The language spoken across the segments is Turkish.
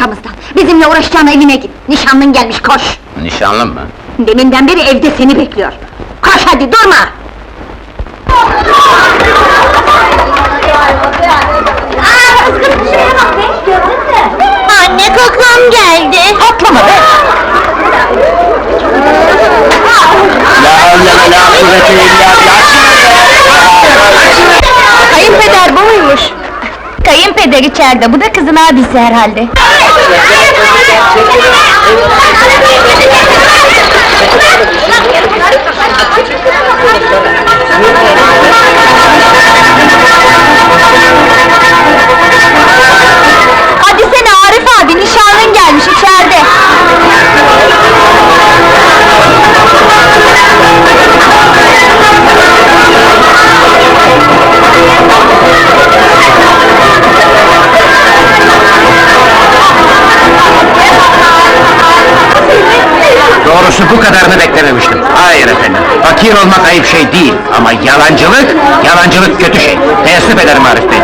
arkamızdan! Bizimle uğraşacağına evine git! Nişanlın gelmiş, koş! Nişanlın mı? Deminden beri evde seni bekliyor! Koş hadi, durma! Aa, ızgın şuraya bak be, gördün mü? Anne, kakam geldi! Atlama be! La la kuvvete illa Kayınpeder bu? Kayınpeder içeride, bu da kızın abisi herhalde. Doğrusu bu kadarını beklememiştim. Hayır efendim, fakir olmak ayıp şey değil. Ama yalancılık, yalancılık kötü şey. Teessüf ederim Arif Bey.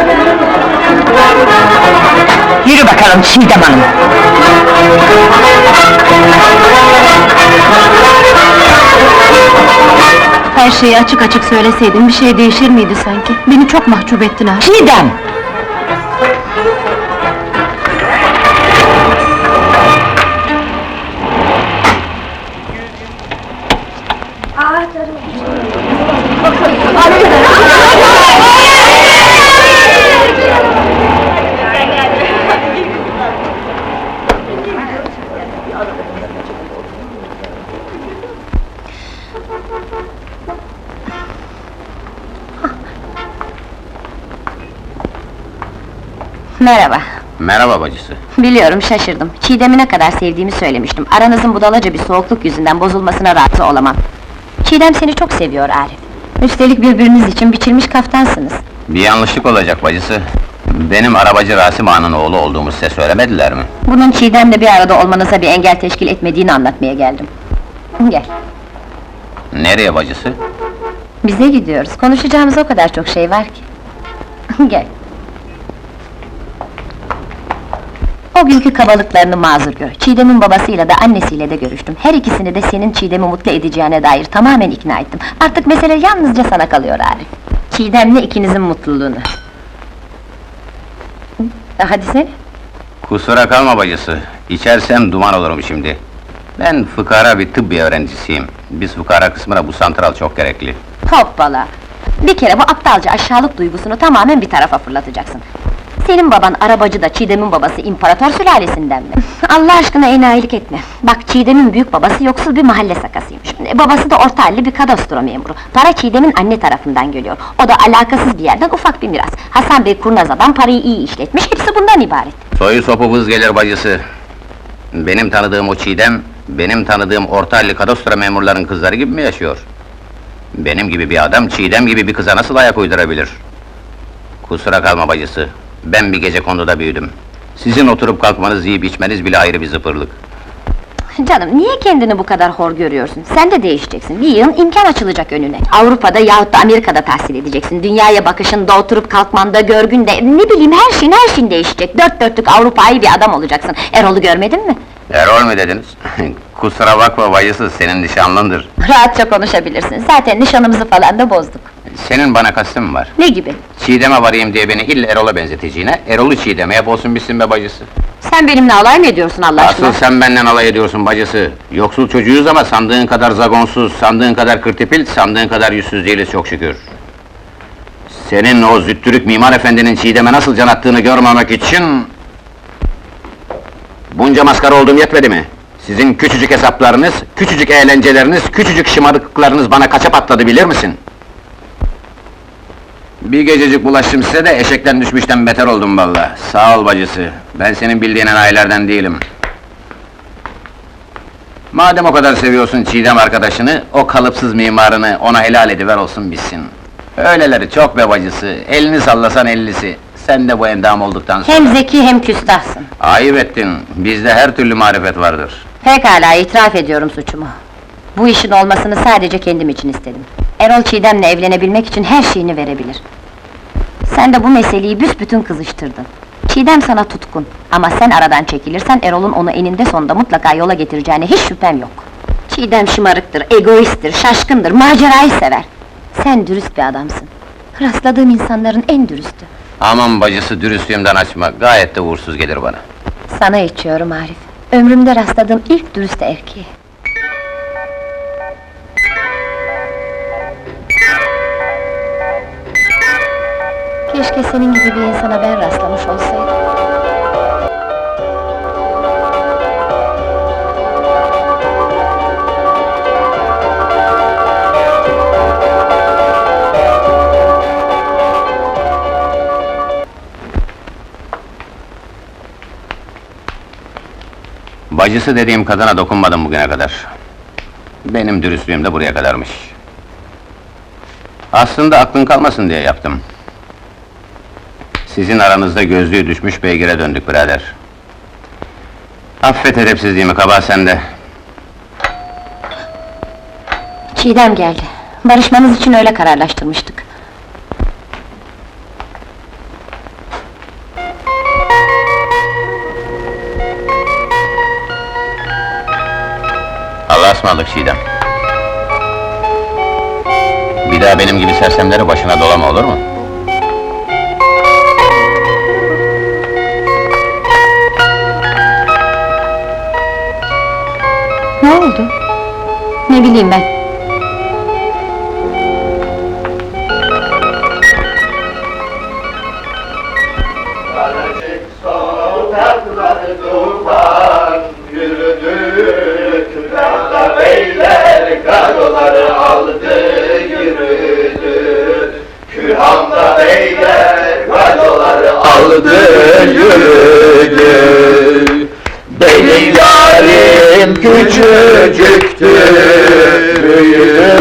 Yürü bakalım Çiğdem Hanım. Her şeyi açık açık söyleseydin bir şey değişir miydi sanki? Beni çok mahcup ettin ha. Çiğdem! Merhaba. Merhaba bacısı. Biliyorum şaşırdım. Çiğdem'i ne kadar sevdiğimi söylemiştim. Aranızın budalaca bir soğukluk yüzünden bozulmasına razı olamam. Çiğdem seni çok seviyor Arif. Üstelik birbiriniz için biçilmiş kaftansınız. Bir yanlışlık olacak bacısı. Benim arabacı Rasim Ağa'nın oğlu olduğumu size söylemediler mi? Bunun Çiğdem'le bir arada olmanıza bir engel teşkil etmediğini anlatmaya geldim. Gel. Nereye bacısı? Bize gidiyoruz. Konuşacağımız o kadar çok şey var ki. Gel. O günkü kabalıklarını mazur gör. Çiğdem'in babasıyla da annesiyle de görüştüm. Her ikisini de senin Çiğdem'i mutlu edeceğine dair tamamen ikna ettim. Artık mesele yalnızca sana kalıyor Arif. Çiğdem'le ikinizin mutluluğunu. Hadi sen. Kusura kalma bacısı. İçersem duman olurum şimdi. Ben fıkara bir tıbbi öğrencisiyim. Biz fıkara kısmına bu santral çok gerekli. Hoppala! Bir kere bu aptalca aşağılık duygusunu tamamen bir tarafa fırlatacaksın. Senin baban arabacı da Çiğdem'in babası imparator sülalesinden mi? Allah aşkına enayilik etme. Bak Çiğdem'in büyük babası yoksul bir mahalle sakasıymış. Babası da orta halli bir kadastro memuru. Para Çiğdem'in anne tarafından geliyor. O da alakasız bir yerden ufak bir miras. Hasan Bey kurnaz adam parayı iyi işletmiş, hepsi bundan ibaret. Soyu sopu vız gelir bacısı. Benim tanıdığım o Çiğdem, benim tanıdığım orta halli kadastro memurların kızları gibi mi yaşıyor? Benim gibi bir adam Çiğdem gibi bir kıza nasıl ayak uydurabilir? Kusura kalma bacısı, ben bir gece konuda büyüdüm. Sizin oturup kalkmanız, yiyip içmeniz bile ayrı bir zıpırlık. Canım, niye kendini bu kadar hor görüyorsun? Sen de değişeceksin, bir yığın imkan açılacak önüne. Avrupa'da yahut da Amerika'da tahsil edeceksin. Dünyaya bakışında, oturup kalkmanda, görgünde, ne bileyim her şeyin her şeyin değişecek. Dört dörtlük Avrupa'yı bir adam olacaksın. Erol'u görmedin mi? Erol mu dediniz? Kusura bakma bacısı, senin nişanlındır. Rahatça konuşabilirsin. Zaten nişanımızı falan da bozduk. Senin bana kastın var? Ne gibi? Çiğdem'e varayım diye beni illa Erol'a benzeteceğine, Erol'u Çiğdem'e yap olsun bitsin be bacısı. Sen benimle alay mı ediyorsun Allah aşkına? Asıl sen benden alay ediyorsun bacısı. Yoksul çocuğuyuz ama sandığın kadar zagonsuz, sandığın kadar kırtipil, sandığın kadar yüzsüz değiliz çok şükür. Senin o züttürük mimar efendinin Çiğdem'e nasıl can attığını görmemek için... Bunca maskara olduğum yetmedi mi? Sizin küçücük hesaplarınız, küçücük eğlenceleriniz, küçücük şımarıklıklarınız bana kaça patladı bilir misin? Bir gececik bulaştım size de eşekten düşmüşten beter oldum valla. Sağ ol bacısı. Ben senin bildiğin enayilerden değilim. Madem o kadar seviyorsun Çiğdem arkadaşını, o kalıpsız mimarını ona helal ediver olsun bitsin. Öyleleri çok be bacısı, elini sallasan ellisi. Sen de bu endam olduktan sonra... Hem zeki hem küstahsın. Ayıp ettin, bizde her türlü marifet vardır. Pekala, itiraf ediyorum suçumu. Bu işin olmasını sadece kendim için istedim. Erol Çiğdem'le evlenebilmek için her şeyini verebilir. Sen de bu meseleyi büsbütün kızıştırdın. Çiğdem sana tutkun. Ama sen aradan çekilirsen Erol'un onu eninde sonunda mutlaka yola getireceğine hiç şüphem yok. Çiğdem şımarıktır, egoisttir, şaşkındır, macerayı sever. Sen dürüst bir adamsın. Rastladığım insanların en dürüstü. Aman bacısı dürüstlüğümden açma, gayet de uğursuz gelir bana. Sana içiyorum Arif. Ömrümde rastladığım ilk dürüst erkeği. Keşke senin gibi bir insana ben rastlamış olsaydım. Bacısı dediğim kadına dokunmadım bugüne kadar. Benim dürüstlüğüm de buraya kadarmış. Aslında aklın kalmasın diye yaptım. Sizin aranızda gözlüğü düşmüş beygire döndük birader. Affet edepsizliğimi, kabahat sende. Çiğdem geldi. Barışmanız için öyle kararlaştırmıştık. Allah'a ısmarladık Çiğdem. Bir daha benim gibi sersemleri başına dolama olur mu? Ne oldu? Ne bileyim ben. Aldı yürüdü küçücüktü büyüdü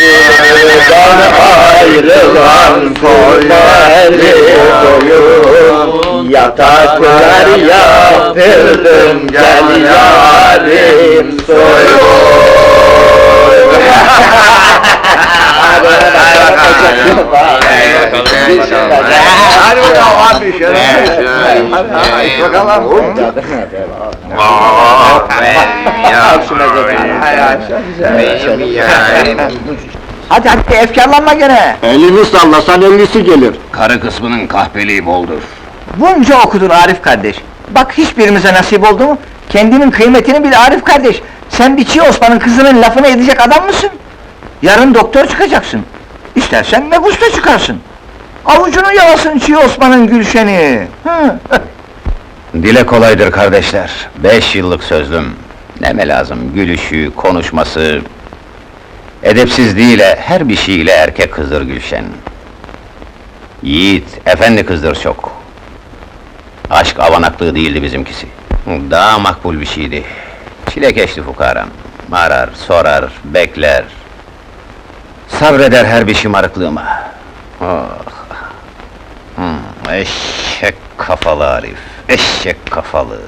Buradan ayrılan kolları boyun Yataklar yaptırdım gel yarim soyun. Hadi bakalım abi. Hadi bakalım. Hadi hadi efkarlanma gene. Elini sallasan ellisi gelir. Karı kısmının kahpeliği boldur. Bunca okudun Arif kardeş. Bak hiçbirimize nasip oldu mu? Kendinin kıymetini bil Arif kardeş. Sen bir Çiğ Osman'ın kızının lafını edecek adam mısın? Yarın doktor çıkacaksın. İstersen megusta çıkarsın. Avucunu yalasın Çiğ Osman'ın Gülşen'i. Hı. Dile kolaydır kardeşler. Beş yıllık sözlüm. Neme lazım? Gülüşü, konuşması... Edepsizliğiyle, her bir şeyiyle erkek kızdır Gülşen. Yiğit, efendi kızdır çok. Aşk avanaklığı değildi bizimkisi. Daha makbul bir şeydi. Çilekeşli fukaram. Arar, sorar, bekler. Sabreder her bir şımarıklığıma. Oh. Hmm, eşek kafalı Arif, eşek kafalı.